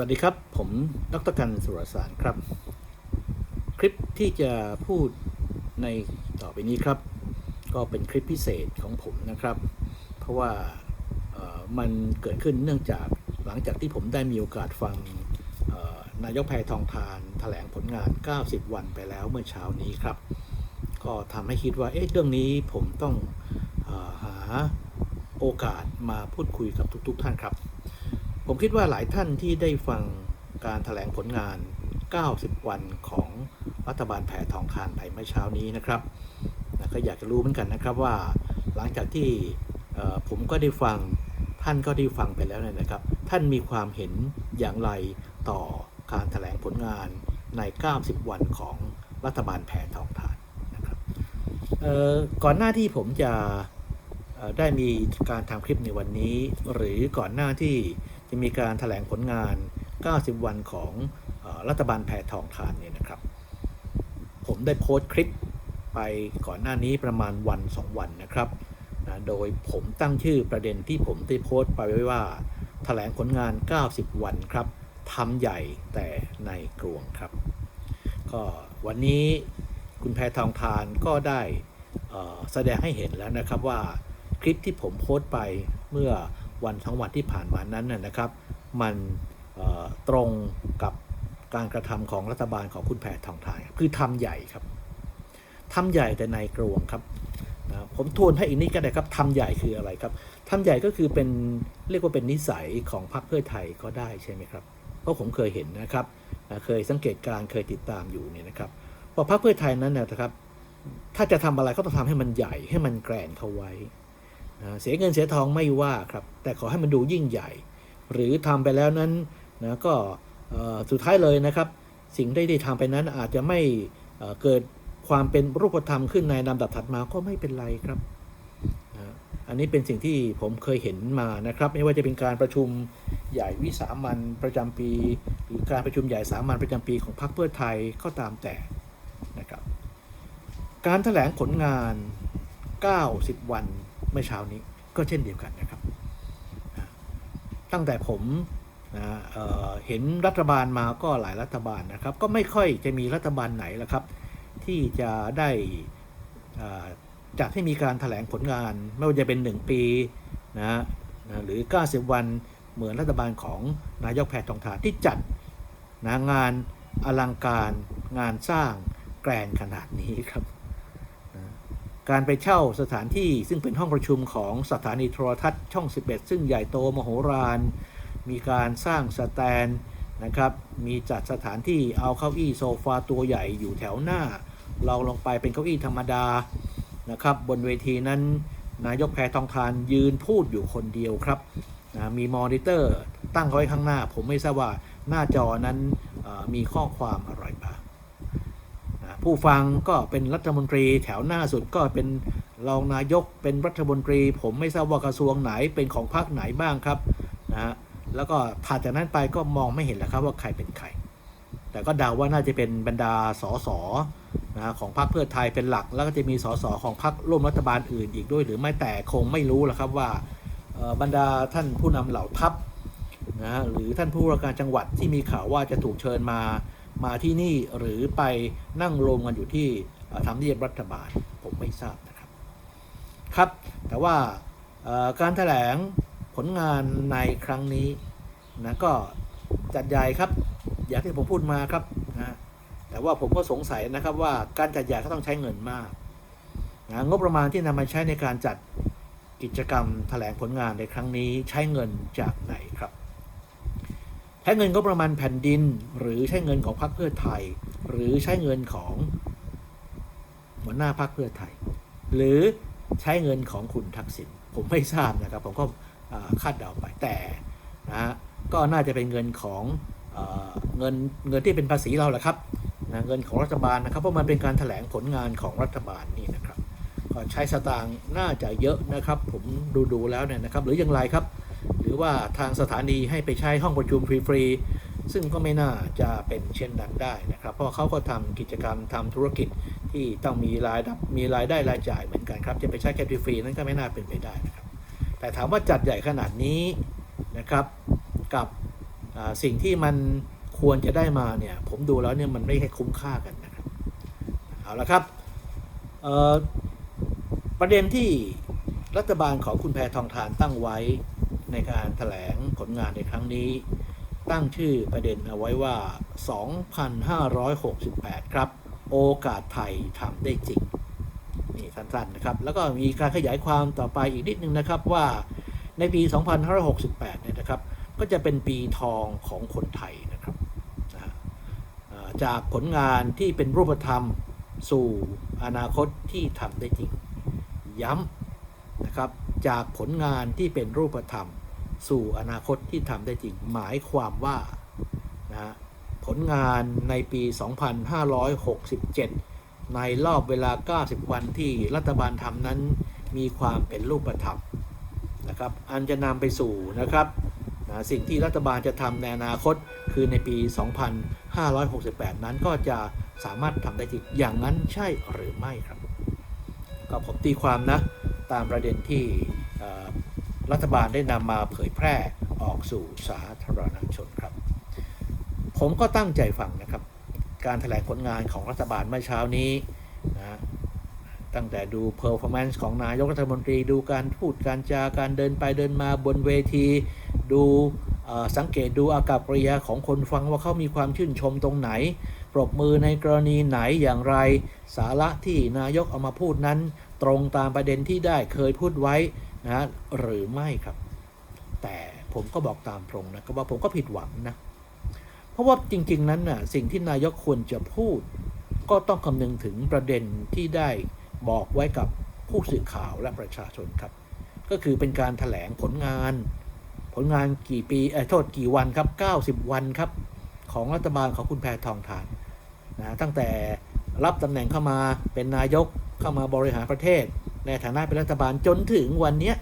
วัสดีครับ ผมดรกันสุรสารครับ คลิปที่จะพูดในต่อไปนี้ครับ ก็เป็นคลิปพิเศษของผมนะครับ เพราะว่ามันเกิดขึ้นเนื่องจากหลังจากที่ผมได้มีโอกาสฟังนายกแพทองทานแถลงผลงาน 90 วันไปแล้วเมื่อเช้านี้ครับ ก็ทำให้คิดว่าเอ๊ะเรื่องนี้ผมต้องออหาโอกาสมาพูดคุยกับทุก ๆ ท่านครับ ผมคิดว่าหลายท่านที่ได้ฟังการถแถลงผลงาน 90 วันของรัฐบาลแผ่ทองทานไปเมื่อเช้านี้นะครับก็อยากจะรู้เหมือนกันนะครับว่า หลังจากที่ผมก็ได้ฟังท่านก็ได้ฟังไปแล้วเนี่ยนะครับ ท่านมีความเห็นอย่างไรต่อการถแถลงผลงานใน 90 วันของรัฐบาลแผ่ทองทานนะครับก่อนหน้าที่ผมจะได้มีการทำคลิปในวันนี้ หรือก่อนหน้าที่ จะมีการถแถลงผลงาน 90 วันของอรัฐบาลแพทองทานเนี่ยนะครับ ผมได้โพสต์คลิปไปก่อนหน้านี้ประมาณวัน 2 วันนะครับนะโดยผมตั้งชื่อประเด็นที่ผมได้โพสต์ไปไว้ว่าถแถลงผลงาน 90 วันครับทำใหญ่แต่ในกรวงครับ ก็วันนี้คุณแพทองทานก็ได้แสดงให้เห็นแล้วนะครับว่าคลิปที่ผมโพสต์ไปเมื่อ วันสองวันที่ผ่านมานั้นนะนะครับ มันตรงกับการกระทำของรัฐบาลของคุณแพทองทานคือทำใหญ่ครับทำใหญ่แต่ในกรวงครับนะผมทวนให้อีกนิดก็ได้ครับทำใหญ่คืออะไรครับทำใหญ่ก็คือเป็นเรียกว่าเป็นนิสัยของพรรคเพื่อไทยก็ได้ใช่ไหมครับ เพราะผมเคยเห็นนะครับเคยสังเกตการเคยติดตามอยู่เนี่ยนะครับพอพรรคเพื่อไทยนั้นนะครับ ถ้าจะทำอะไรก็ต้องทำให้มันใหญ่ให้มันแกรนเข้าไว้ เสียเงินเสียทองไม่ว่าครับ แต่ขอให้มันดูยิ่งใหญ่ หรือทำไปแล้วนั้นนะก็สุดท้ายเลยนะครับ สิ่งที่ได้ทำไปนั้นอาจจะไม่เเกิดความเป็นรูปธรรมขึ้นในลำดับถัดมาก็ไม่เป็นไรครับ อันนี้เป็นสิ่งที่ผมเคยเห็นมานะครับ ไม่ว่าจะเป็นการประชุมใหญ่วิสามันประจำปี หรือการประชุมใหญ่สามัญประจำปีของพรรคเพื่อไทยก็ตามแต่นะครับ การถแถลงผลงาน 90 วัน เมื่อเช้านี้ก็เช่นเดียวกันนะครับ ตั้งแต่ผมนะเเห็นรัฐบาลมาก็หลายรัฐบาลนะครับ ก็ไม่ค่อยจะมีรัฐบาลไหนละครับ ที่จะได้อ่าจัดให้มีการถแถลงผลงาน ไม่ว่าจะเป็น 1 ปีนะนะหรือ 90 วันเหมือนรัฐบาลของนายกแพทองทานที่จัดนะงานอลังการงานสร้างแกรนขนาดนี้ครับ การไปเช่าสถานที่ซึ่งเป็นห้องประชุมของสถานีโทรทัศน์ช่อง 11 ซึ่งใหญ่โตมโหฬารมีการสร้างสแตนนะครับมีจัดสถานที่เอาเก้าอี้โซฟาตัวใหญ่อยู่แถวหน้า เราลงไปเป็นเก้าอี้ธรรมดานะครับบนเวทีนั้นนายกแพทองทานยืนพูดอยู่คนเดียวครับนะมีมอนิเตอร์ตั้งไว้ข้างหน้า ผมไม่ทราบว่าหน้าจอนั้นมีข้อความอะไรบ้าง ผู้ฟังก็เป็นรัฐมนตรีแถวหน้าสุดก็เป็นรองนายกเป็นรัฐมนตรี ผมไม่ทราบว่ากระทรวงไหนเป็นของพรรคไหนบ้างครับนะฮะแล้วก็ถัดจากนั้นไปก็มองไม่เห็นแล้วครับว่าใครเป็นใคร แต่ก็เดาว่าน่าจะเป็นบรรดาสสนะฮะของพรรคเพื่อไทยเป็นหลัก แล้วก็จะมีสสของพรรคร่วมรัฐบาลอื่นอีกด้วย หรือไม่แต่คงไม่รู้แล้วครับว่าบรรดาท่านผู้นำเหล่าทัพนะฮะหรือท่านผู้ว่าการจังหวัดที่มีข่าวว่าจะถูกเชิญมา มาที่นี่หรือไปนั่งรวมกันอยู่ที่ทำเนียบรัฐบาลผมไม่ทราบนะครับครับ แต่ว่าการถแถลงผลงานในครั้งนี้นะก็จัดใหญ่ครับ อย่างที่ผมพูดมาครับนะแต่ว่าผมก็สงสัยนะครับว่าการจัดใหญ่ก็ต้องใช้เงินมากนะงบประมาณที่นำมาใช้ในการจัดกิจกรรมแถลงผลงานในครั้งนี้ใช้เงินจากไหนครับ ใช้เงินก็ประมาณแผ่นดิน หรือใช้เงินของพรรคเพื่อไทย หรือใช้เงินของหัวหน้าพรรคเพื่อไทย หรือใช้เงินของคุณทักษิณผมไม่ทราบนะครับ ผมก็คาดเดาไปแต่นะฮะก็น่าจะเป็นเงินของเอเงินเงินที่เป็นภาษีเราแหละครับนะเงินของรัฐบาลนะครับเพราะมันเป็นการถแถลงผลงานของรัฐบาลนี่นะครับ ก็ใช้สตางค์น่าจะเยอะนะครับ ผมดูดูแล้วเนี่ยนะครับ หรืออย่างไรครับ รือว่าทางสถานีให้ไปใช้ห้องประชุมฟรีๆซึ่งก็ไม่น่าจะเป็นเช่นนั้นได้นะครับ เพราะเขาก็ทำกิจกรรมทำธุรกิจที่ต้องมีรายรับมีรายได้รายจ่ายเหมือนกันครับ จะไปใช้แค่ฟรีๆนั้นก็ไม่น่าเป็นไปได้นะครับ แต่ถามว่าจัดใหญ่ขนาดนี้นะครับ กับสิ่งที่มันควรจะได้มาเนี่ย ผมดูแล้วเนี่ยมันไม่ให้คุ้มค่ากันนะครับ เอาละครับประเด็นที่รัฐบาลของคุณแพทองทานตั้งไว้ ในการถแถลงผลงานในครั้งนี้ ตั้งชื่อประเด็นเอาไว้ว่า 2,568 ครับ โอกาสไทยทำได้จริงนี่สั้นๆนะครับ แล้วก็มีการขยายความต่อไปอีกนิดนึงนะครับว่าในปี 2568 เนี่ยนะครับ ก็จะเป็นปีทองของคนไทยนะครับ จากผลงานที่เป็นรูปธรรมสู่อนาคตที่ทำได้จริง ย้ำ นะครับจากผลงานที่เป็นรูปธรรม สู่อนาคตที่ทำได้จริงหมายความว่านะผลงานในปี 2567 ในรอบเวลา 90 วันที่รัฐบาลทำนั้นมีความเป็นรูปธรรมนะครับอันจะนำไปสู่นะครับนะสิ่งที่รัฐบาลจะทำในอนาคตคือในปี 2568 นั้นก็จะสามารถทำได้จริงอย่างนั้นใช่หรือไม่ครับ ก็ผมตีความนะ ตามประเด็นที่รัฐบาลได้นำมาเผยแพร่ออกสู่สาธารณชนครับ ผมก็ตั้งใจฟังนะครับ การแถลงผลงานของรัฐบาลเมื่อเช้านี้นะตั้งแต่ดู performance ของนายกรัฐมนตรี ดูการพูดการจาการเดินไปเดินมาบนเวที ดูสังเกตดูอากับกริยาของคนฟังว่าเขามีความชื่นชมตรงไหน ปรบมือในกรณีไหนอย่างไร สาระที่นายกเอามาพูดนั้น ตรงตามประเด็นที่ได้เคยพูดไว้นะหรือไม่ครับ แต่ผมก็บอกตามตรงนะครับว่าผมก็ผิดหวังนะ เพราะว่าจริง ๆ นั้นน่ะสิ่งที่นายกควรจะพูด ก็ต้องคำนึงถึงประเด็นที่ได้บอกไว้กับผู้สื่อข่าวและประชาชนครับ ก็คือเป็นการถแถลงผลงาน ผลงานกี่ปีเออโทษกี่วันครับ 90 วันครับ ของรัฐบาลของคุณแพทองทานนะตั้งแต่รับตำแหน่งเข้ามาเป็นนายก เข้ามาบริหารประเทศ ในฐานะเป็นรัฐบาลจนถึงวันนี้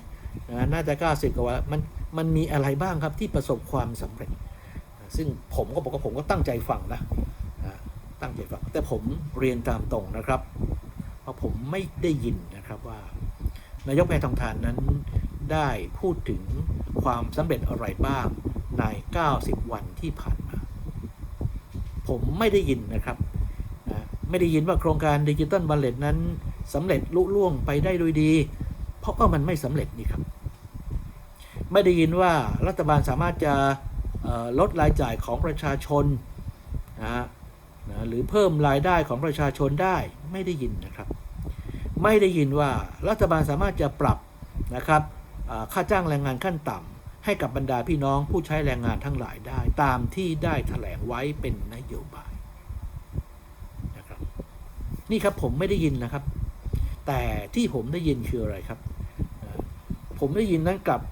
น่าจะ 90 กว่าวันมันมันมีอะไรบ้างครับที่ประสบความสำเร็จ ซึ่งผมก็บอกว่าผมก็ตั้งใจฟังนะตั้งใจฟังแต่ผมเรียนตามตรงนะครับเพราะผมไม่ได้ยินนะครับว่านายกแพทองทานนั้นได้พูดถึงความสำเร็จอะไรบ้างใน 90 วันที่ผ่านมา ผมไม่ได้ยินนะครับ ไม่ได้ยินว่าโครงการดิจิตอลบัลเลตนั้น สำเร็จลุล่วงไปได้โดยดี เพราะว่ามันไม่สำเร็จนี่ครับ ไม่ได้ยินว่ารัฐบาลสามารถจะลดรายจ่ายของประชาชนนะนะหรือเพิ่มรายได้ของประชาชนได้ไม่ได้ยินนะครับ ไม่ได้ยินว่ารัฐบาลสามารถจะปรับนะครับค่าจ้างแรงงานขั้นต่ำให้กับบรรดาพี่น้องผู้ใช้แรงงานทั้งหลายได้ ตามที่ได้แถลงไว้เป็นนโยบายนะครับ นี่ครับผมไม่ได้ยินนะครับ แต่ที่ผมได้ยินคืออะไรครับ ผมได้ยินนั้นกลับ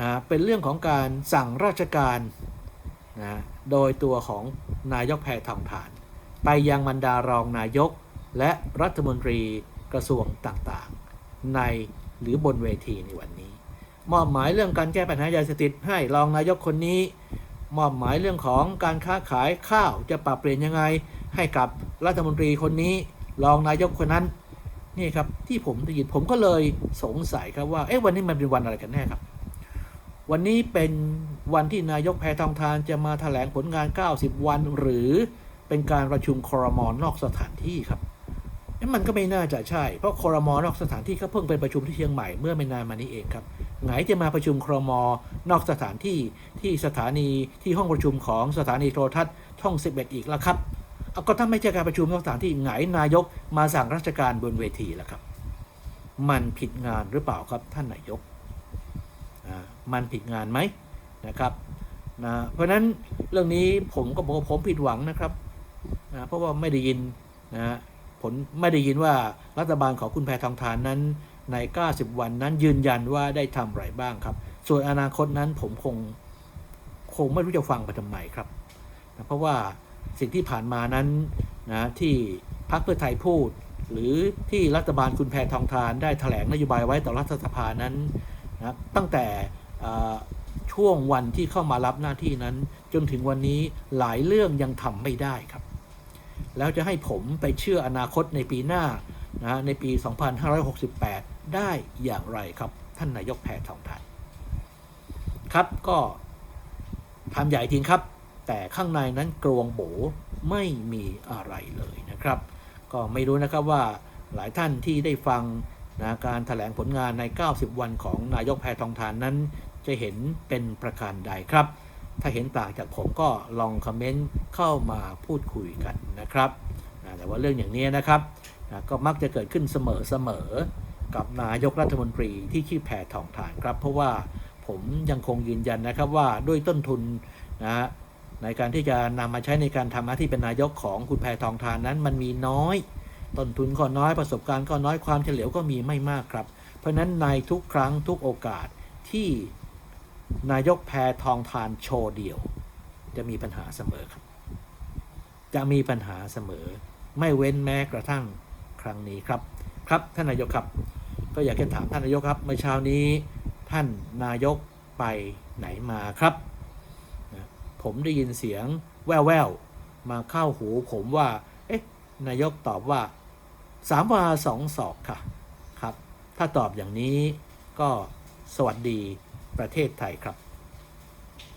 นะเป็นเรื่องของการสั่งราชการนะโดยตัวของนายกแพทองทาน ไปยังบรรดารองนายกและรัฐมนตรีกระทรวงต่างๆ ในหรือบนเวทีในวันนี้ มอบหมายเรื่องการแก้ปัญหายาเสพติดให้รองนายกคนนี้ มอบหมายเรื่องของการค้าขายข้าวจะปรับเปลี่ยนยังไง ให้กับรัฐมนตรีคนนี้ รองนายกคนนั้น นี่ครับที่ผมได้ยินผมก็เลยสงสัยครับว่าเอ๊ะวันนี้มันเป็นวันอะไรกันแน่ครับ วันนี้เป็นวันที่นายกแพทองทานจะมาถแถลงผลงาน 90 วัน หรือเป็นการประชุมครมอนอกสถานที่ครับมันก็ไม่น่าจะใช่ เพราะครมอนอกสถานที่ก็เพิ่งไปประชุมที่เชียงใหม่เมื่อไม่นานมานี้เองครับไงจะมาประชุมครมอนอกสถานที่ที่สถานีที่ห้องประชุมของสถานีโทรทัศน์ช่อง 11 อีกแล้วครับ ก็ถ้าไม่ใช่การประชุมนอกสถานที่ไงนายกมาสั่งราชการบนเวทีแล้วครับ มันผิดงานหรือเปล่าครับท่านนายกมันผิดงานไหมนะครับนะเพราะฉะนั้นเรื่องนี้ผมก็บอกว่าผมผิดหวังนะครับนะเพราะว่าไม่ได้ยินนะผลไม่ได้ยินว่ารัฐบาลของคุณแพทองทานนั้นใน 90 วันนั้นยืนยันว่าได้ทำอะไรบ้างครับ ส่วนอนาคตนั้นผมคงคงไม่รู้จะฟังไปทำไมครับนะเพราะว่า สิ่งที่ผ่านมานั้นนะที่พรรคเพื่อไทยพูด หรือที่รัฐบาลคุณแพทองทานได้แถลงนโยบายไว้ต่อรัฐสภานั้นนะตั้งแต่ช่วงวันที่เข้ามารับหน้าที่นั้น จนถึงวันนี้หลายเรื่องยังทำไม่ได้ครับ แล้วจะให้ผมไปเชื่ออนาคตในปีหน้านะในปี 2568 ได้อย่างไรครับ ท่านนายกแพทองทานครับก็ทำใหญ่จริงครับ แต่ข้างในนั้นกรวงโบไม่มีอะไรเลยนะครับ ก็ไม่รู้นะครับว่าหลายท่านที่ได้ฟังนะการถแถลงผลงานใน 90 วันของนายกแพทองทานนั้น จะเห็นเป็นประการใดครับ ถ้าเห็นต่างจากผมก็ลองคอมเมนต์เข้ามาพูดคุยกันนะครับนะแต่ว่าเรื่องอย่างนี้นะครับนะก็มักจะเกิดขึ้นเสมอๆกับนายกรัฐมนตรีที่ชื่อแพทองทานครับ เพราะว่าผมยังคงยืนยันนะครับว่าด้วยต้นทุนนะฮะ ในการที่จะนำมาใช้ในการทำหน้าที่เป็นนายกของคุณแพทองทานนั้น มันมีน้อย ต้นทุนก็น้อยประสบการณ์ก็น้อยความเฉลียวก็มีไม่มากครับ เพราะฉะนั้นในทุกครั้งทุกโอกาสที่นายกแพทองทานโชว์เดี่ยว จะมีปัญหาเสมอครับ จะมีปัญหาเสมอ ไม่เว้นแม้กระทั่งครั้งนี้ครับ ครับท่านนายกครับ ก็อยากจะถามท่านนายกครับเมื่อเช้านี้ท่านนายกไปไหนมาครับ ผมได้ยินเสียงแว่วๆ มาเข้าหูผมว่า เอ๊ะ นายกตอบว่าสามวาสองศอกค่ะครับ ถ้าตอบอย่างนี้ก็สวัสดีประเทศไทยครับ